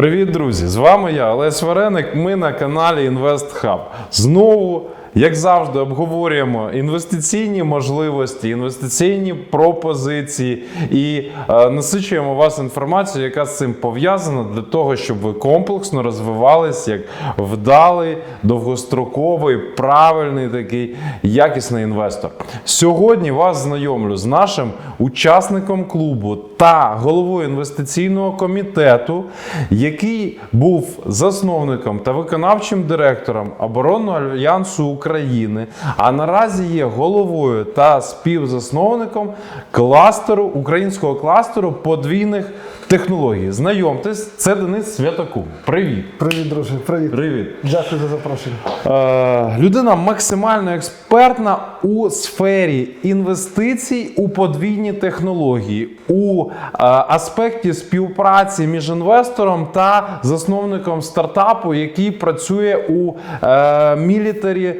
Привіт, друзі! З вами я, Олесь Вареник. Ми на каналі InvestHub. Знову, як завжди, обговорюємо інвестиційні можливості, інвестиційні пропозиції і е, насичуємо вас інформацією, яка з цим пов'язана, для того, щоб ви комплексно розвивались як вдалий, довгостроковий, правильний такий якісний інвестор. Сьогодні вас знайомлю з нашим учасником клубу та головою інвестиційного комітету, який був засновником та виконавчим директором оборонного альянсу України, а наразі є головою та співзасновником кластеру українського кластеру подвійних технологій. Знайомтесь, це Денис Святокум. Привіт. Привіт, друже. Привіт. Привіт. Дякую за запрошення. Е, людина максимально експертна у сфері інвестицій у подвійні технології, у е, аспекті співпраці між інвестором та засновником стартапу, який працює у е, мілітарі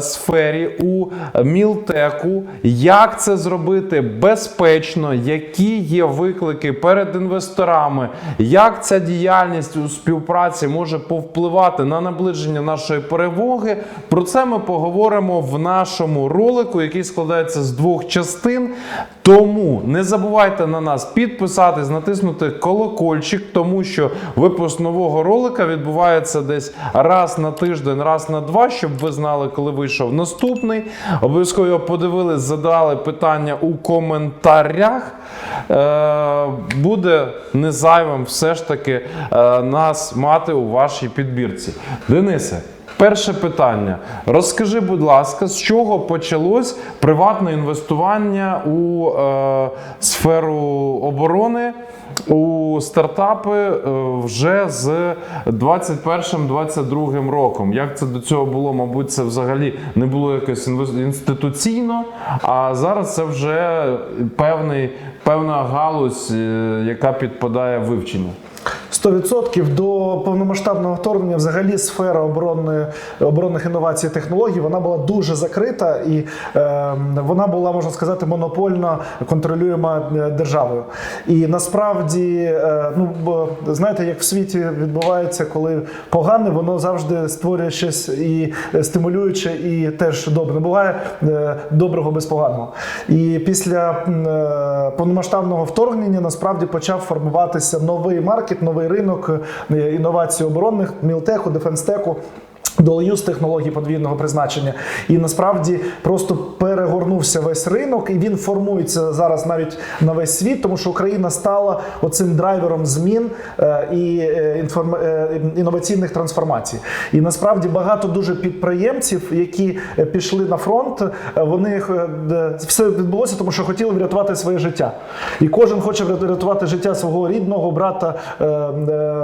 сфері, у мілтеку. Як це зробити безпечно, які є виклики перед інвесторами, як ця діяльність у співпраці може повпливати на наближення нашої перемоги. Про це ми поговоримо в нашому ролику, який складається з двох частин. Тому не забувайте на нас підписатись, натиснути колокольчик, тому що випуск нового ролика відбувається десь раз на тиждень, раз на два, щоб ви знали, коли вийшов наступний. Обов'язково його подивились, задали питання у коментарях. Е, буде не зайвим все ж таки е, нас мати у вашій підбірці. Денисе. Перше питання. Розкажи, будь ласка, з чого почалось приватне інвестування у е, сферу оборони, у стартапи е, вже з 21-22 роком? Як це до цього було? Мабуть, це взагалі не було якось інституційно, а зараз це вже певний, певна галузь, е, яка підпадає вивченню. 100% до повномасштабного вторгнення взагалі сфера оборонної, оборонних інновацій і технологій вона була дуже закрита і е, вона була, можна сказати, монопольно контролюєма е, державою. І насправді, е, ну бо, знаєте, як в світі відбувається, коли погане, воно завжди створює щось і стимулююче, і теж добре. Не буває е, доброго без поганого. І після е, повномасштабного вторгнення насправді почав формуватися новий маркет, новий ринок е, інновацій оборонних, мілтеху, дефенстеку. Дуal-use технологій подвійного призначення, і насправді просто перегорнувся весь ринок, і він формується зараз навіть на весь світ, тому що Україна стала оцим драйвером змін е, і е, е, інноваційних трансформацій. І насправді багато дуже підприємців, які пішли на фронт, вони все відбулося, тому що хотіли врятувати своє життя. І кожен хоче врятувати життя свого рідного брата,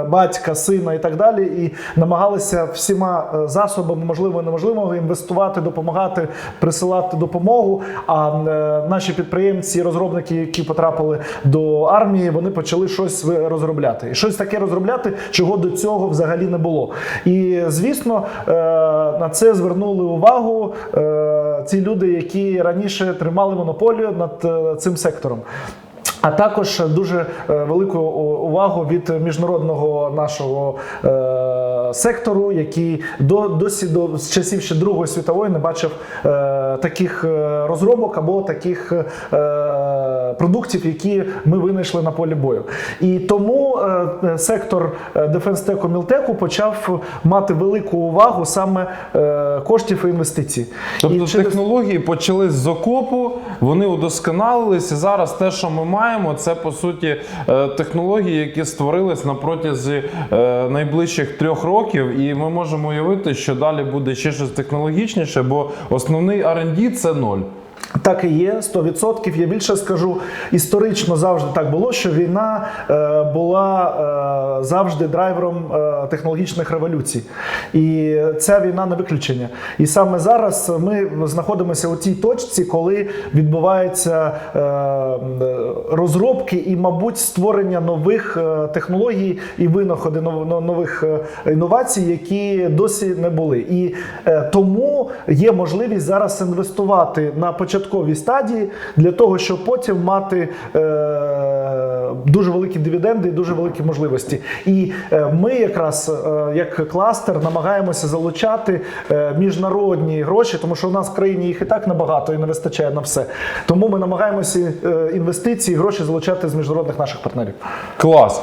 батька, сина і так далі. І намагалися всіма засобами, можливо, неможливого, інвестувати, допомагати, присилати допомогу. А е, наші підприємці, розробники, які потрапили до армії, вони почали щось розробляти. І щось таке розробляти, чого до цього взагалі не було. І звісно, е, на це звернули увагу е, ці люди, які раніше тримали монополію над цим сектором. А також дуже велику увагу від міжнародного нашого сектору, який до досі до з часів ще Другої світової не бачив е, таких е, розробок або таких е, продуктів, які ми винайшли на полі бою. І тому е, сектор дефенстеку мілтеку почав мати велику увагу саме е, коштів і інвестицій. Тобто і через- технології почали з окопу, вони удосконалились, і зараз те, що ми маємо, це по суті е, технології, які створились на протязі е, найближчих трьох років, і ми можемо уявити, що далі буде ще щось технологічніше, бо основний R&D – це ноль. Так і є, 100%. Я більше скажу, історично завжди так було, що війна е, була е, завжди драйвером е, технологічних революцій. І ця війна не виключення. І саме зараз ми знаходимося у тій точці, коли відбуваються розробки і, мабуть, створення нових технологій і винаходи нов- нов- нових інновацій, які досі не були. І тому є можливість зараз інвестувати на початковій стадії для того, щоб потім мати е, дуже великі дивіденди і дуже великі можливості. І е, ми, якраз е, як кластер, намагаємося залучати е, міжнародні гроші, тому що у нас в країні їх і так набагато і не вистачає на все. Тому ми намагаємося інвестиції, гроші залучати з міжнародних наших партнерів. Клас.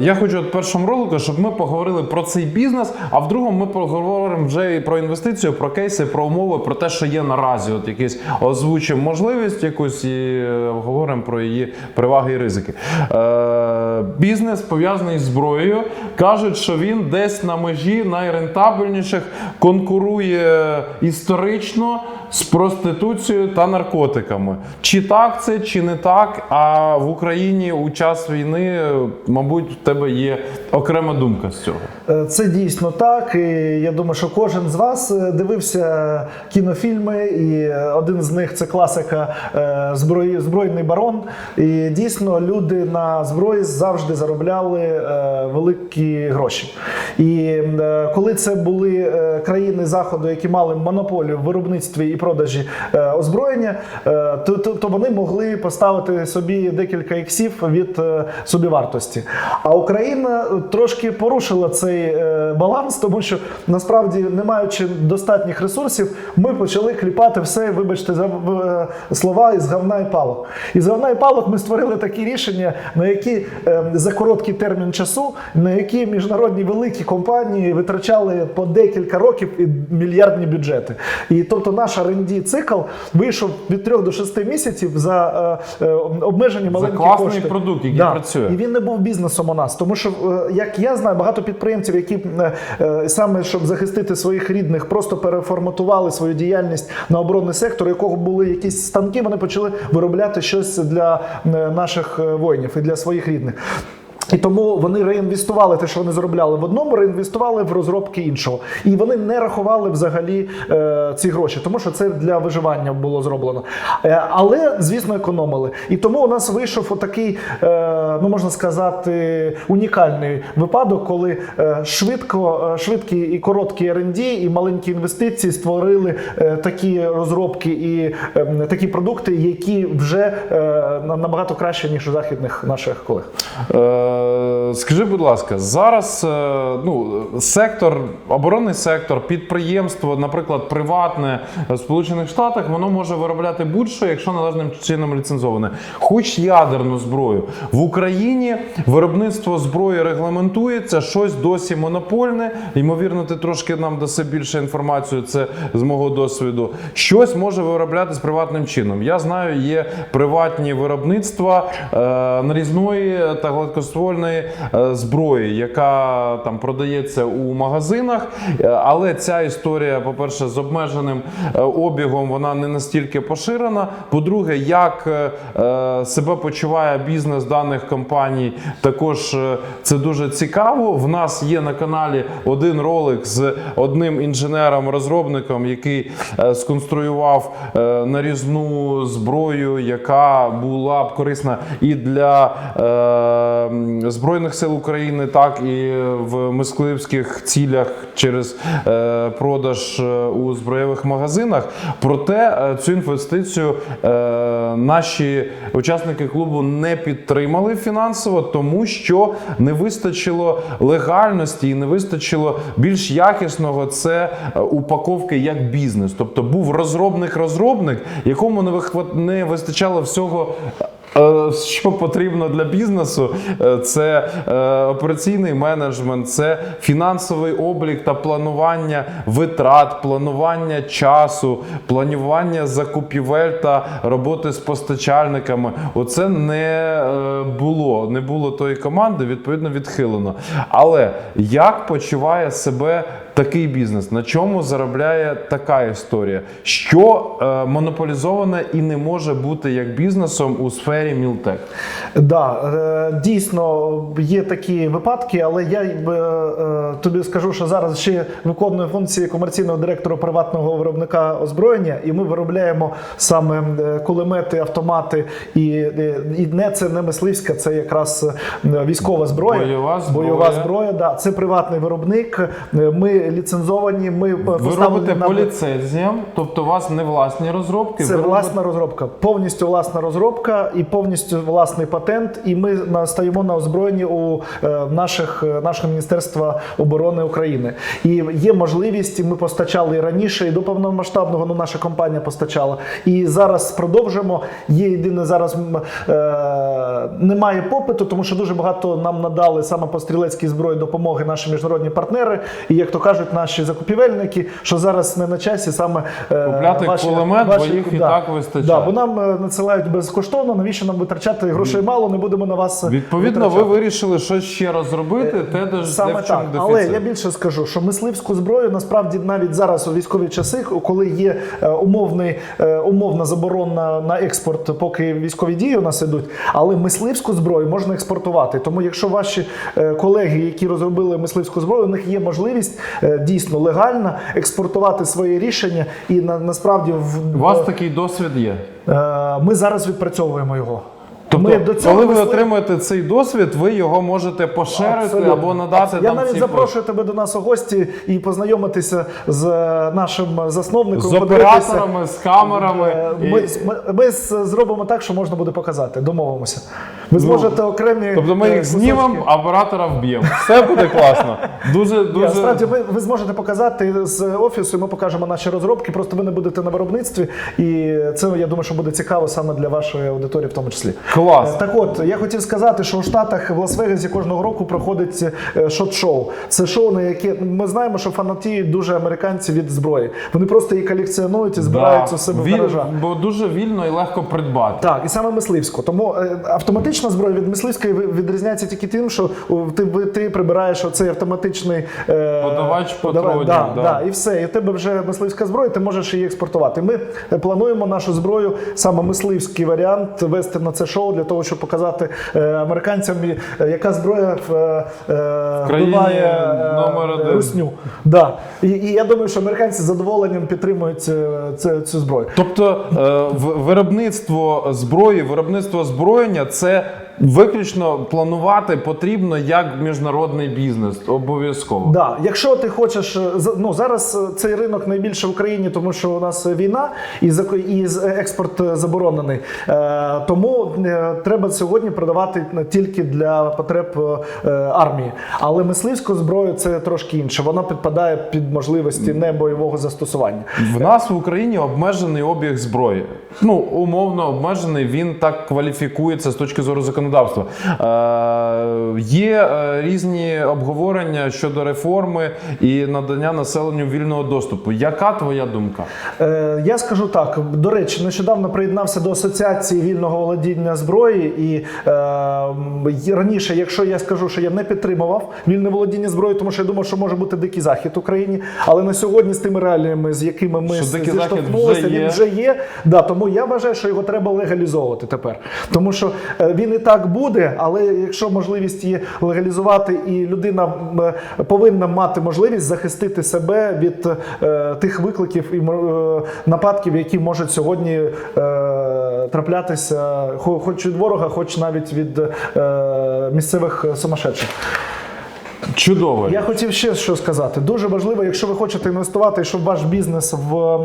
Я хочу в першому ролику, щоб ми поговорили про цей бізнес, а в другому ми поговоримо вже і про інвестицію, про кейси, про умови, про те, що є наразі. От якісь озвучимо можливість якусь і говоримо про її переваги і ризики. Е, бізнес пов'язаний з зброєю. Кажуть, що він десь на межі найрентабельніших конкурує історично з проституцією та наркотиками. Чи так це, чи не так? А в Україні у час війни, мабуть, в тебе є окрема думка з цього. Е, Це дійсно так. І я думаю, що кожен з вас е, дивився кінофільми, і е, один з них це класика збройний барон. І дійсно люди на зброї завжди заробляли великі гроші. І коли це були країни заходу, які мали монополію в виробництві і продажі озброєння, то, то, то вони могли поставити собі декілька іксів від собівартості. А Україна трошки порушила цей е, баланс, тому що насправді, не маючи достатніх ресурсів, ми почали кліпати все, вибачте, за е, слова із говна і палок. Із говна і палок ми створили такі рішення, на які е, за короткий термін часу, на які міжнародні великі компанії витрачали по декілька років і мільярдні бюджети. І тобто наш R&D цикл вийшов від 3 до 6 місяців за е, е, обмежені маленькі класний кошти. продукт, який працює. І він не був бізнесом у нас, тому що, е, як я знаю, багато підприємців, які е, е, саме щоб захистити своїх рідних, просто переформатували свою діяльність на оборонний сектор, якого були якісь станки, вони почали виробляти щось для е, наших воїнів і для своїх рідних. І тому вони реінвестували те, що вони заробляли в одному, реінвестували в розробки іншого. І вони не рахували взагалі е, ці гроші, тому що це для виживання було зроблено. Е, але, звісно, економили. І тому у нас вийшов отакий, е, ну можна сказати, унікальний випадок, коли е, швидко, е, швидкі і короткі R&D і маленькі інвестиції створили е, такі розробки і е, такі продукти, які вже е, на- набагато краще, ніж у західних наших колег. Скажи, будь ласка, зараз е, ну, сектор, оборонний сектор, підприємство, наприклад, приватне в Сполучених Штатах, воно може виробляти будь-що, якщо належним чином ліцензоване. Хоч ядерну зброю. В Україні виробництво зброї регламентується, щось досі монопольне. Ймовірно, ти трошки нам даси більше інформацію, це з мого досвіду. Щось може вироблятись приватним чином. Я знаю, є приватні виробництва е, нарізної та гладкоствольної е, зброї, яка там продається у магазинах. Е, Але ця історія, по-перше, з обмеженим е, обігом, вона не настільки поширена. По-друге, як себе почуває бізнес даних компаній, також це дуже цікаво. В нас є на каналі один ролик з одним інженером-розробником, який сконструював нарізну зброю, яка була б корисна і для Збройних сил України, так і в мисливських цілях через е, продаж е, у зброєвих магазинах. Проте е, цю інвестицію наші учасники клубу не підтримали фінансово, тому що не вистачило легальності і не вистачило більш якісного це упаковки як бізнес. Тобто був розробник-розробник, якому не вистачало всього. Е, Що потрібно для бізнесу, Е, це е, операційний менеджмент, це фінансовий облік та планування витрат, планування часу, планування закупівель та роботи з постачальниками. Оце не було, не було тої команди, відповідно відхилено. Але як почуває себе такий бізнес? На чому заробляє така історія? Що е, монополізоване і не може бути як бізнесом у сфері Мілтек? Да, е, дійсно є такі випадки, але я е, е, тобі скажу, що зараз ще виконую функції комерційного директора приватного виробника озброєння, і ми виробляємо саме кулемети, автомати, і, і не це не мисливська, це якраз військова зброя. Бойова зброя. Бойова зброя, да, це приватний виробник. Ми Ми ліцензовані. Ми е, Ви робите на по ліцензіям, тобто у вас не власні розробки. це ви власна розробка, повністю власна розробка і повністю власний патент. І ми стаємо на озброєнні у е, наших е, нашого міністерства оборони України. І є можливість, і ми постачали і раніше, і до повномасштабного ну, наша компанія постачала. І зараз продовжимо. Є єдине зараз е, немає попиту, тому що дуже багато нам надали саме по стрілецькій зброї допомоги наші міжнародні партнери. І як то кажуть, наші закупівельники, що зараз не на часі саме е, Купляти кулемет, бо їх і так вистачає. Да, бо нам е, надсилають безкоштовно. Навіщо нам витрачати грошей мало? Не будемо на вас е, Відповідно, ви вирішили щось ще розробити, те, де ж Саме де в чому так, дефіцит. але я більше скажу, що мисливську зброю насправді навіть зараз у військові часи, коли є умовний умовна заборона на експорт, поки військові дії у нас ідуть, але мисливську зброю можна експортувати. Тому, якщо ваші колеги, які розробили мисливську зброю, у них є можливість дійсно легально експортувати свої рішення, і на насправді в У вас такий досвід є. Е, Ми зараз відпрацьовуємо його. Тобто, Ми до цього коли ви отримаєте цей досвід, ви його можете поширити Абсолютно. або надати Я там навіть ці запрошую тебе до нас у гості і познайомитися з е, нашим засновником. з операторами, з камерами. Е, і- Ми, ми, ми зробимо так, що можна буде показати. Домовимося. Ви зможете окремі. Тобто ми е, їх знімемо, а оператора вб'ємо. Все буде класно. Дуже дуже Насправді ви, ви зможете показати з офісу, і ми покажемо наші розробки. Просто ви не будете на виробництві, і це я думаю, що буде цікаво саме для вашої аудиторії, в тому числі. клас. Е, Так от, я хотів сказати, що у Штатах в Лас-Вегасі кожного року проходить е, шот-шоу. Це шоу, на яке ми знаємо, що фанатіють дуже американці від зброї. Вони просто її колекціонують і збирають у себе в Віль- гаражах. Бо дуже вільно і легко придбати. Так, і саме мисливську. Тому е, автоматична зброя від мисливської відрізняється тільки тим, що ти, ти прибираєш оцей автоматичний е, Подавач патронів, Да, да. да, і все. І в тебе вже мисливська зброя, ти можеш її експортувати. Ми е, плануємо нашу зброю, саме мисливський варіант, вести на це шоу для того, щоб показати е, американцям, е, яка зброя в, е, вбиває номер русню. Да. І, і я думаю, що американці з задоволенням підтримують це- цю зброю. Тобто е, виробництво зброї, виробництво озброєння це виключно планувати потрібно як міжнародний бізнес. Обов'язково. Да, якщо ти хочеш, е, ну зараз е, цей ринок найбільше в Україні, тому що у нас війна і і експорт е, заборонений. Е, тому треба сьогодні продавати тільки для потреб армії. Але мисливську зброю це трошки інше. Вона підпадає під можливості небойового застосування. В нас в Україні обмежений обіг зброї. Ну, умовно обмежений, він так кваліфікується з точки зору законодавства. Е, є е, різні обговорення щодо реформи і надання населенню вільного доступу. Яка твоя думка? Е, я скажу так. До речі, нещодавно приєднався до асоціації вільного володіння зброї, і е, раніше, якщо я скажу, що я не підтримував вільне володіння зброєю, тому що я думав, що може бути дикий захід в Україні. Але на сьогодні з тими реаліями, з якими ми зіштовхнулися, він вже є. Да, тому я вважаю, що його треба легалізовувати тепер. Тому що він і так буде, але якщо можливість її легалізувати, і людина е, повинна мати можливість захистити себе від е, тих викликів і е, нападків, які можуть сьогодні е, траплятися, хоч від ворога, хоч навіть від е, місцевих сумасшедших. Чудово. Я хотів ще що сказати. Дуже важливо, якщо ви хочете інвестувати, щоб ваш бізнес в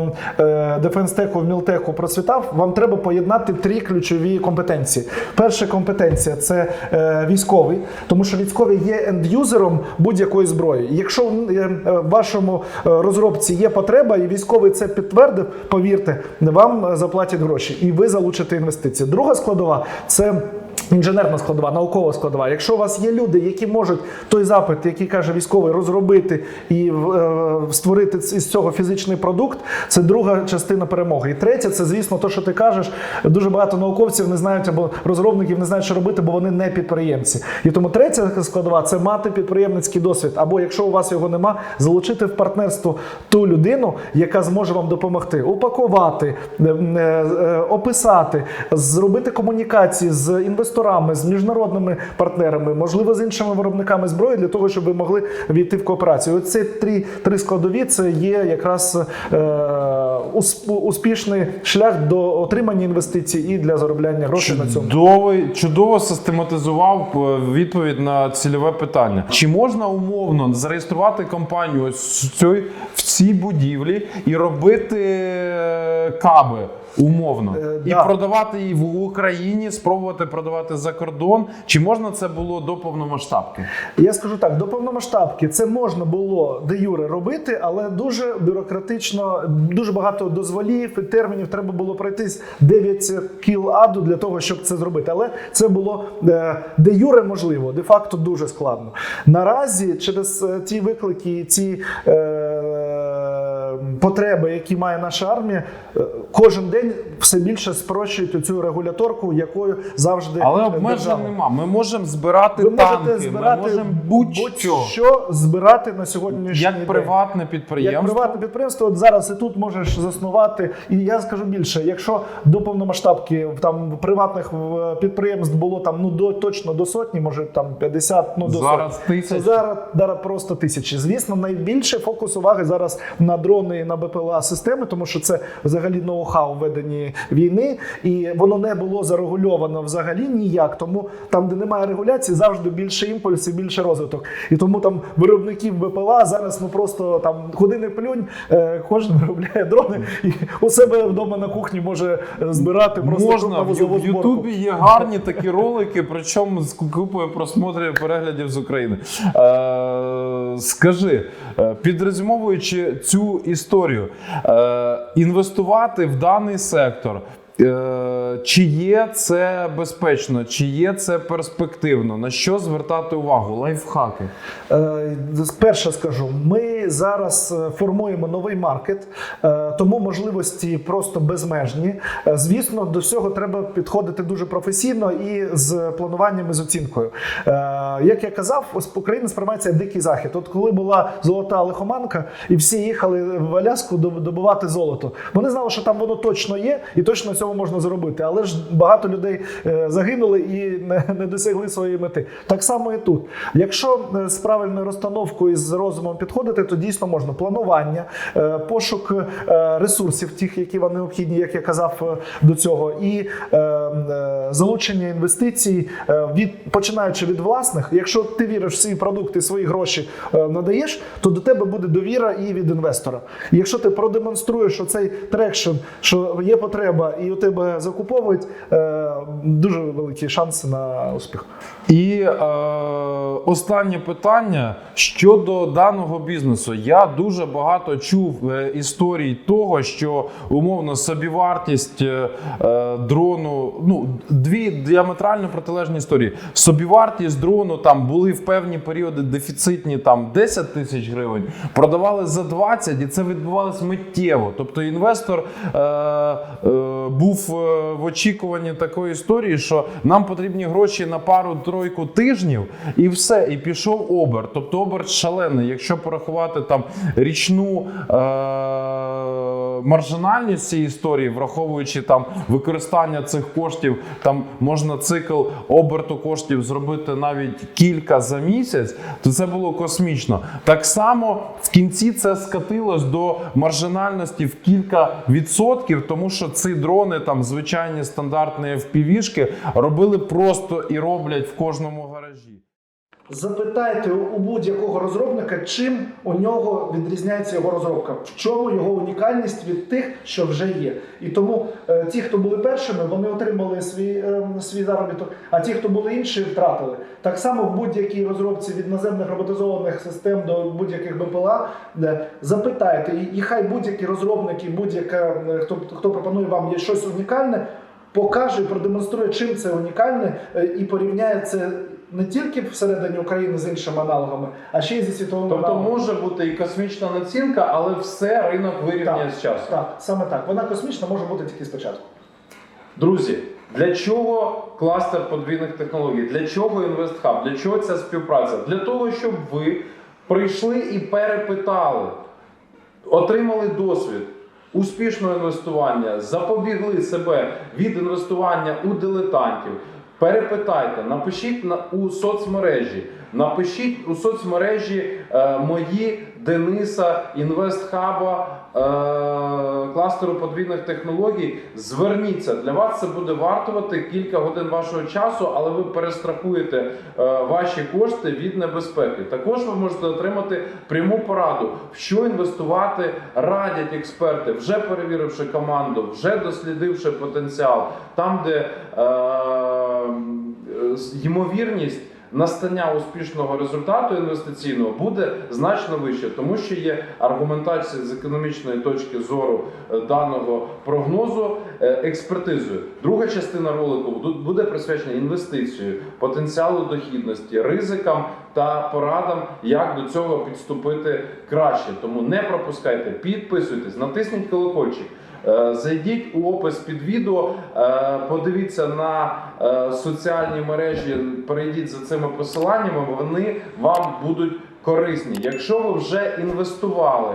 дефенстеку, в мілтеку процвітав, вам треба поєднати три ключові компетенції. Перша компетенція це е, військовий, тому що військовий є ендюзером будь-якої зброї. Якщо в е, вашому е, розробці є потреба, і військовий це підтвердив, повірте, вам заплатять гроші, і ви залучите інвестиції. Друга складова це. Інженерна складова, наукова складова. Якщо у вас є люди, які можуть той запит, який каже військовий, розробити і е, створити із цього фізичний продукт, це друга частина перемоги. І третє, це звісно, то, що ти кажеш. Дуже багато науковців не знають або розробників не знають, що робити, бо вони не підприємці. І тому третя складова це мати підприємницький досвід. Або якщо у вас його нема, залучити в партнерство ту людину, яка зможе вам допомогти упакувати, е, е, описати, зробити комунікації з інвесторами інвесторами, з міжнародними партнерами, можливо, з іншими виробниками зброї для того, щоб ви могли війти в кооперацію. Оці три, три складові це є якраз е, усп- успішний шлях до отримання інвестицій і для заробляння грошей на цьому. Чудовий, чудово систематизував е, відповідь на цільове питання. Чи можна умовно зареєструвати компанію в цій, в цій будівлі і робити е, каби умовно Е, і да. продавати її в Україні, спробувати продавати за кордон? Чи можна це було до повномасштабки? Я скажу так: до повномасштабки це можна було де юре робити, але дуже бюрократично, дуже багато дозволів і термінів треба було пройтись 9 кіл аду для того, щоб це зробити. Але це було е, де юре можливо, де факто дуже складно. Наразі через е, ті виклики, ці е, потреби, які має наша армія, е, кожен день все більше спрощують цю регуляторку, якою завжди Але обмежень нема. Ми можемо збирати Ви танки, збирати ми можемо будь-що. будь-що збирати на сьогоднішній Як день. приватне Як приватне підприємство, от зараз і тут можеш заснувати. І я скажу більше, якщо до повномасштабки там приватних підприємств було там ну до точно до сотні, може там 50, ну до Зараз сотні. тисячі. Зараз, зараз просто тисячі. Звісно, найбільше фокус уваги зараз на дрони на БПЛА системи, тому що це взагалі ноу-хау ведені війни, і воно не було зарегульовано взагалі ніяк. Тому там, де немає регуляції, завжди більше імпульс і більше розвиток. І тому там виробників БПЛА зараз ну просто там куди не плюнь, е, кожен виробляє дрони і у себе вдома на кухні може збирати просто Можна в. Ютубі є гарні такі ролики, причому з купою просмотрів переглядів з України. Е, скажи, е, підрозумовуючи цю історію, е, інвестувати в даний сектор. е, Чи є це безпечно, чи є це перспективно? На що звертати увагу? Лайфхаки. Е, Перше скажу, ми зараз е, формуємо новий маркет, е, тому можливості просто безмежні. Е, Звісно, до всього треба підходити дуже професійно і з плануванням і з оцінкою. Як я казав, Україна сприймається дикий захід. От коли була золота лихоманка, і всі їхали в Аляску добувати золото. Вони знали, що там воно точно є, і точно цьому можна заробити. Але ж багато людей загинули і не, досягли своєї мети. Так само і тут. Якщо з правильною розстановкою і з розумом підходити, то дійсно можна. Планування, е, пошук е, ресурсів, тих, які вам необхідні, як я казав е, до цього, і залучення інвестицій е, від починаючи від власних. Якщо ти віриш в свій продукт і свої гроші е, надаєш, то до тебе буде довіра і від інвестора. Якщо ти продемонструєш оцей трекшн, що є потреба, і у тебе закуповують, е, дуже великі шанси на успіх. І е, останнє питання щодо даного бізнесу. Я дуже багато чув е, історій того, що умовно собівартість е, е, дрону, ну дві діаметрально протилежні історії. Собівартість дрону там були в певні періоди дефіцитні там 10 тисяч гривень, продавали за 20, і це відбувалось миттєво. Тобто інвестор е, е, був е, в очікуванні такої історії, що нам потрібні гроші на пару-тройку тижнів, і все, і пішов оберт. Тобто оберт шалений. Якщо порахувати там річну е, маржинальність цієї історії, враховуючи там використання цих коштів, там можна цикл оберту коштів зробити навіть кілька за місяць, то це було космічно. Так само в кінці це скатилось до маржинальності в кілька відсотків, тому що ці дрони, там звичайні стандартні FPV-шки, робили просто і роблять в кожному гаражі. Запитайте у будь-якого розробника, чим у нього відрізняється його розробка, в чому його унікальність від тих, що вже є. І тому е, ті, хто були першими, вони отримали свій, е, свій заробіток, а ті, хто були інші, втратили. Так само в будь-якій розробці від наземних роботизованих систем до будь-яких БПЛА е, запитайте, і, і хай будь-які розробники, будь-яка е, хто, хто пропонує вам є щось унікальне. Покаже, продемонструє, чим це унікальне, е, і порівняє це не тільки всередині України з іншими аналогами, а ще й зі світовими Тобто аналогами. може бути і космічна націнка, але все ринок вирівняє так, з часом. Так, саме так. Вона космічна може бути тільки спочатку. Друзі, для чого кластер подвійних технологій? Для чого інвестхаб? Для чого ця співпраця? Для того, щоб ви прийшли і перепитали, отримали досвід успішного інвестування, запобігли себе від інвестування у дилетантів. Перепитайте, напишіть на у соцмережі. Напишіть у соцмережі е, мої Дениса, Інвестхаба, е, кластеру подвійних технологій. Зверніться для вас це буде вартувати кілька годин вашого часу, але ви перестрахуєте е, ваші кошти від небезпеки. Також ви можете отримати пряму пораду, в що інвестувати, радять експерти, вже перевіривши команду, вже дослідивши потенціал, там, де е, ймовірність. Настання успішного результату інвестиційного буде значно вище, тому що є аргументація з економічної точки зору е, даного прогнозу е, експертизою. Друга частина ролику буде присвячена інвестицію, потенціалу дохідності, ризикам та порадам, як до цього підступити краще. Тому не пропускайте, підписуйтесь, натисніть колокольчик. Е, Зайдіть у опис під відео, е, подивіться на е, соціальні мережі, перейдіть за цими посиланнями, вони вам будуть корисні. Якщо ви вже інвестували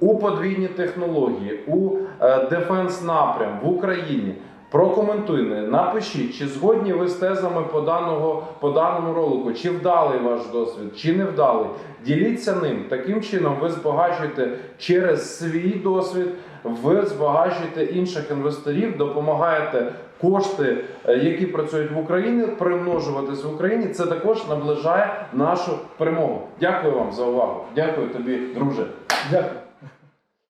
у подвійні технології, у дефенс напрям в Україні. Прокоментуйте, напишіть, чи згодні ви з тезами по, даного, по даному ролику, чи вдалий ваш досвід, чи не вдалий. Діліться ним. Таким чином ви збагачуєте через свій досвід, ви збагачуєте інших інвесторів, допомагаєте кошти, е, які працюють в Україні, примножуватись в Україні. Це також наближає нашу перемогу. Дякую вам за увагу. Дякую тобі, друже. Дякую.